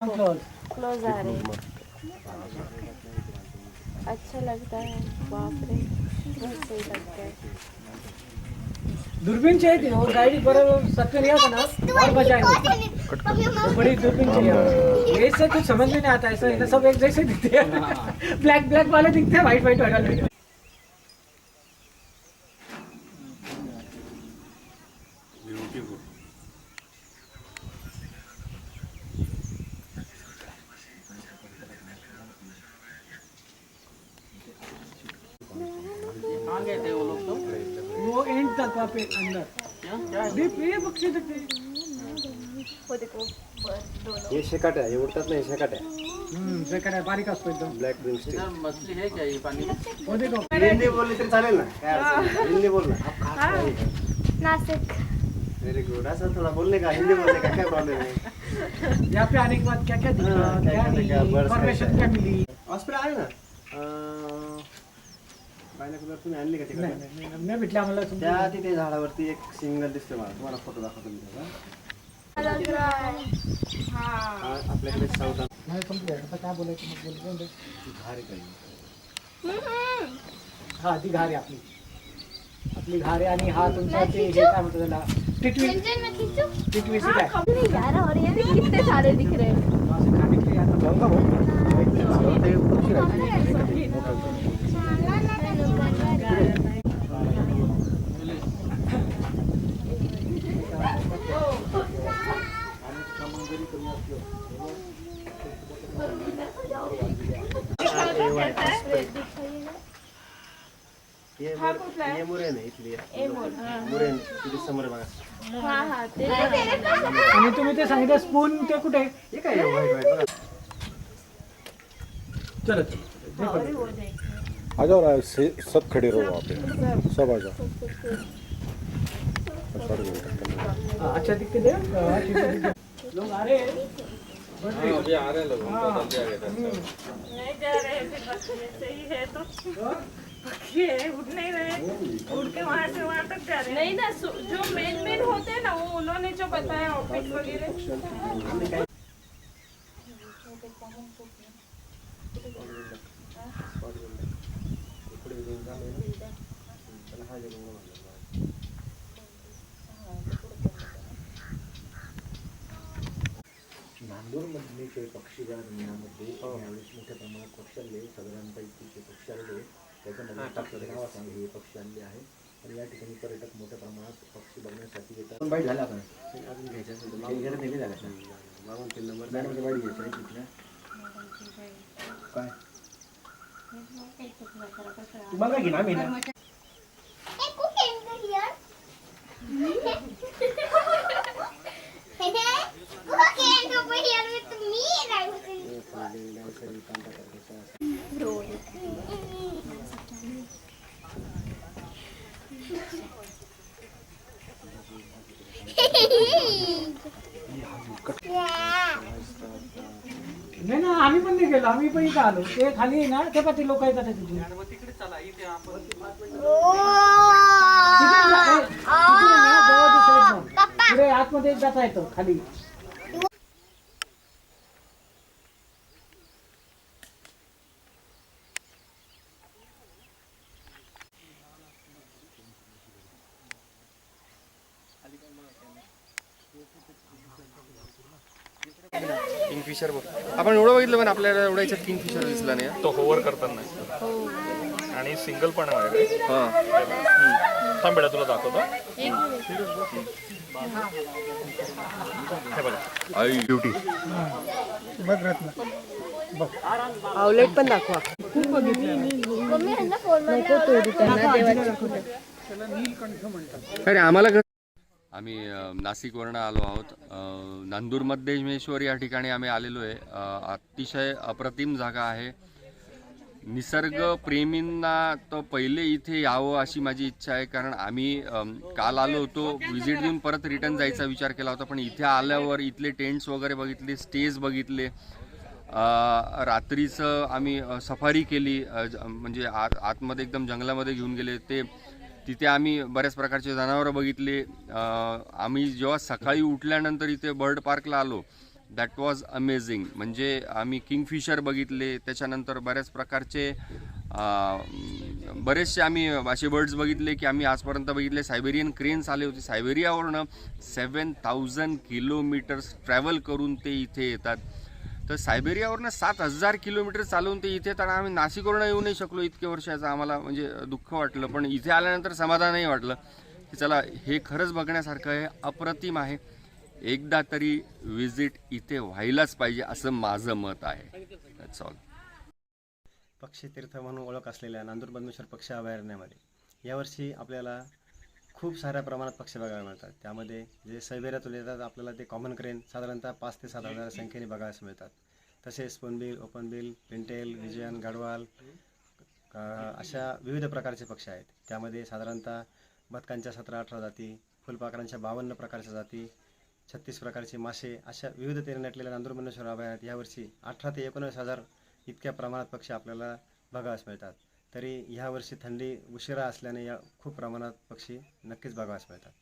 Close close आ रहे हैं। अच्छा लगता है बाप रे बहुत सही लगता है। दूरबीन चाहिए थी और गाड़ी बराबर सकते लिया था ना और बचाएंगे तो बड़ी दूरबीन चाहिए ऐसे कुछ समझ में नहीं आता ऐसा सब एक जैसे दिखते हैं। ब्लैक ब्लैक वाले दिखते हैं व्हाइट व्हाइट वाले। कहाँ गए थे वो लोग तो वो एंड तक वहाँ पे अंदर डीप ये पक्षी दिखते वो देखो बस दोनों। हे शेकाट्या हे उडतात नाही शेकाट्या हम्म जॅकेट आहे बारीक असतो एकदम। ब्लॅक विंग स्टिक इधर मछली है क्या ये पानी वो देखो। हिंदी बोलली तरी चालेल ना? काय अडचण नाही. हिंदी बोल ना नासिक। व्हेरी गुड असं थोडा बोलले का हिंदी बोलले का काय प्रॉब्लेम नाही यहाँ पे आने के बाद क्या क्या दिखा हाँ, क्या क्या क्या दिखा? क्या मिली? हॉस्पिटल आहे ना? नाही तिकडे नाही, नाही नाही भेटले आम्हाला त्या तिथे झाडावरती एक सिंगल दिसते मला. तुम्हाला फ़ोटो दाखवतो मी त्याचा. आपल्याकडे साऊथ नाही संपले आता काय बोलायचं मग बोलू दे. काही हा ती घार आपली. आपली घार आणि हा तुमचा ते हे काय म्हणतो त्याला? टिटवी. टिटवी सी काय यार और ये भी कितने सारे दिख रहे हैं. खाने के लिए आता जाऊँगा भाऊ. पक्षी राहते. हे मोर- हे मुरेन आहे इथली मुरेन तिथे समोर आहे बघा हाँ हाँ ते आणि तुम्ही ते सांगितलं स्पून ते कुठे आहे? हे काय व्हाईट व्हाईट बघा चलो चलो देखो, देखो आ जाओ ना से- सब खड़े रहो वहाँ पे सब आ जाओ सारे लोग इकट्ठे हैं। हाँ, अच्छा दिखते थे हाँ, ठीक है, ठीक है। लोग आ रहे हैं बढ़ रहे हैं। अभी आ रहे हैं लोग हाँ। नहीं जा रहे है तो ये उठ नहीं रहे उठ के वहाँ से वहाँ तक जा रहे नहीं ना जो मेन मेन होते हैं ना, वो उन्होंने जो बताया ऑफ़िस वगैरह नांदूरमधले जे पक्षीघर यामध्ये यावेळेस मोठ्या प्रमाणात पक्षी आले साधारणतः इतके पक्षी आलेले त्याच्यामध्ये नाव सांग हे पक्षी आणले आहे आणि या ठिकाणी पर्यटक मोठ्या प्रमाणात पक्षी बघण्यासाठी येतात बाईट झाला आपण अजून घ्यायचं असेल तर मागून घ्यायला दिले झाला मागून तीन नंबर वाईट घ्यायचं आहे तिथल्या काय की ना मी ना आम्ही पण नाही गेलो आम्ही पण इथं आलो. ते खाली ना ते पण ते लोक येतात तिथून तिथे. जा- ए, तिथून आहे ना, जवळ दुसरं एक जाऊ. पुढे आतमध्ये जाता येतं खाली. किंगफिशर बघ. आपण एवढं बघितलं पण आपल्याला एवढा याच्यात किंगफिशर दिसला नाही. तो होवर करताना. आणि सिंगल पण आहे माझ्याकडे हा. थांब बेटा तुला दाखवतो. हे बघा. आई ब्युटी आवलेट पण दाखवा. अरे आम्हाला कसं आम्ही नाशिकवरनं आलो आहोत. अ, नांदूर मध्यमेश्वर या ठिकाणी आम्ही आलेलो आहे. अतिशय अप्रतिम जागा आहे. निसर्ग प्रेमींना तर पहिले इथे यावं अशी माझी इच्छा आहे. कारण आम्ही काल आलो होतो व्हिजिट देऊन परत रिटर्न जायचा विचार केला होता. पण इथे आल्यावर इथले टेंट्स वगैरे बघितले स्टेज बघितले. रात्रीचं आम्ही सफारी केली. ज- म्हणजे आत आतमध्ये एकदम जंगलामध्ये घेऊन गेले. ते तिथे आम्ही बऱ्याच प्रकारचे जनावरं बघितले. आम्ही जेव्हा सकाळी उठल्यानंतर इथे बर्ड पार्कला आलो दॅट वॉज अमेझिंग म्हणजे आम्ही किंगफिशर बघितले त्याच्यानंतर बऱ्याच प्रकारचे बरेचसे आम्ही असे बर्ड्स बघितले की आम्ही आजपर्यंत बघितले. सायबेरियन क्रेन्स आले होते सायबेरियावरनं सेवन थाउजंड किलोमीटर्स ट्रॅव्हल करून ते इथे येतात. तर सायबेरियावरनं सात हजार किलोमीटर चालवून ते इथे तर आम्ही नाशिकवरनं येऊ नाही शकलो इतके वर्षाचं. आम्हाला म्हणजे दुःख वाटलं पण इथे आल्यानंतर समाधानही वाटलं की चला हे खरंच बघण्यासारखं आहे अप्रतिम आहे. एकदा तरी विजिट इथे व्हायलाच पाहिजे असं माझं मत आहे. दॅट्स ऑल पक्षीतीर्थ म्हणून ओळख असलेल्या नांदूर बदमेश्वर पक्षी अभयारण्यामध्ये यावर्षी आपल्याला खूप साऱ्या प्रमाणात पक्षी बघायला मिळतात. त्यामध्ये जे सैबेऱ्यातून येतात आपल्याला ते कॉमन क्रेन साधारणतः पाच ते सात हजार संख्येने बघायला मिळतात. तसेच spoonbill open bill pintail wigeon gadwall अशा विविध प्रकारचे पक्षी आहेत. त्यामध्ये साधारणतः बदकांच्या सतरा अठरा जाती फुलपाखरांच्या बावन्न प्रकारच्या जाती छत्तीस प्रकारचे मासे अशा विविधतेने नटलेल्या नांदूर बनेश्वर अभयारण्यात यावर्षी अठरा ते एकोणीस हजार इतक्या प्रमाणात पक्षी आपल्याला बघायला मिळतात. तरी ह्यावर्षी थंडी उशिरा असल्याने या खूप प्रमाणात पक्षी नक्कीच बघायला मिळतात.